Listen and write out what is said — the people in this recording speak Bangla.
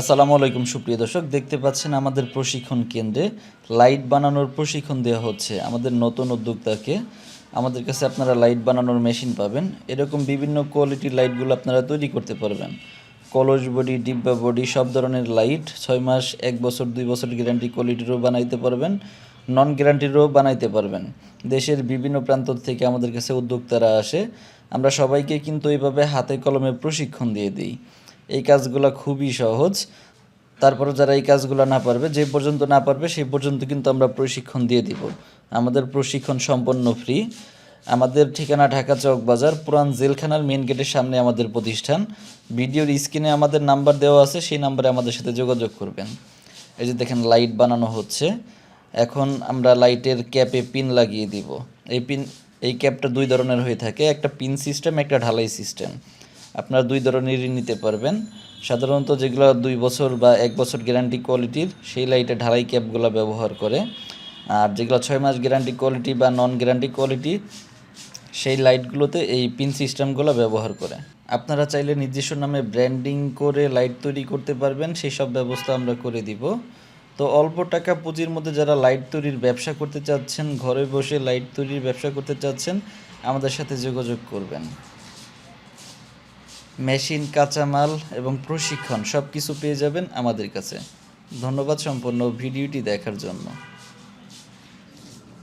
আসসালামু আলাইকুম, সুপ্রিয় দর্শক। দেখতে পাচ্ছেন আমাদের প্রশিক্ষণ কেন্দ্রে লাইট বানানোর প্রশিক্ষণ দেওয়া হচ্ছে আমাদের নতুন উদ্যোক্তাকে। আমাদের কাছে আপনারা লাইট বানানোর মেশিন পাবেন। এরকম বিভিন্ন কোয়ালিটির লাইটগুলো আপনারা তৈরি করতে পারবেন। কলস বডি, ডিব্বা বডি, সব ধরনের লাইট ছয় মাস, এক বছর, দুই বছর গ্যারান্টি কোয়ালিটিরও বানাইতে পারবেন, নন গ্যারান্টিরও বানাইতে পারবেন। দেশের বিভিন্ন প্রান্ত থেকে আমাদের কাছে উদ্যোক্তারা আসে। আমরা সবাইকে কিন্তু এইভাবে হাতে কলমে প্রশিক্ষণ দিয়ে দিই। এই কাজগুলো খুবই সহজ। তারপরে যারা এই কাজগুলো না পারবে, যে পর্যন্ত না পারবে, সেই পর্যন্ত কিন্তু আমরা প্রশিক্ষণ দিয়ে দিব। আমাদের প্রশিক্ষণ সম্পন্ন ফ্রি। আমাদের ঠিকানা ঢাকা চক বাজার, পুরান জেলখানার মেন গেটের সামনে আমাদের প্রতিষ্ঠান। ভিডিওর স্ক্রিনে আমাদের নাম্বার দেওয়া আছে, সেই নাম্বারে আমাদের সাথে যোগাযোগ করবেন। এই যে দেখেন, লাইট বানানো হচ্ছে। এখন আমরা লাইটের ক্যাপে পিন লাগিয়ে দিব। এই পিন, এই ক্যাপটা দুই ধরনের হয়ে থাকে। একটা পিন সিস্টেম, একটা ঢালাই সিস্টেম। আপনারা দুই ধরনেরই নিতে পারবেন। সাধারণত যেগুলো দুই বছর বা এক বছর গ্যারান্টি কোয়ালিটির সেই লাইটে ঢালাই ক্যাপগুলো ব্যবহার করে। আর যেগুলো ছয় মাস গ্যারান্টি কোয়ালিটি বা নন গ্যারান্টি কোয়ালিটি সেই লাইটগুলোতে এই পিন সিস্টেমগুলো ব্যবহার করে। আপনারা চাইলে নিজস্ব নামে ব্র্যান্ডিং করে লাইট তৈরি করতে পারবেন, সেই সব ব্যবস্থা আমরা করে দিব। তো অল্প টাকা পুঁজির মধ্যে যারা লাইট তৈরির ব্যবসা করতে চাচ্ছেন, ঘরে বসে লাইট তৈরির ব্যবসা করতে চাচ্ছেন, আমাদের সাথে যোগাযোগ করবেন। মেশিন, কাঁচামাল এবং প্রশিক্ষণ সব কিছু পেয়ে যাবেন আমাদের কাছে। ধন্যবাদ সম্পন্ন ভিডিওটি দেখার জন্য।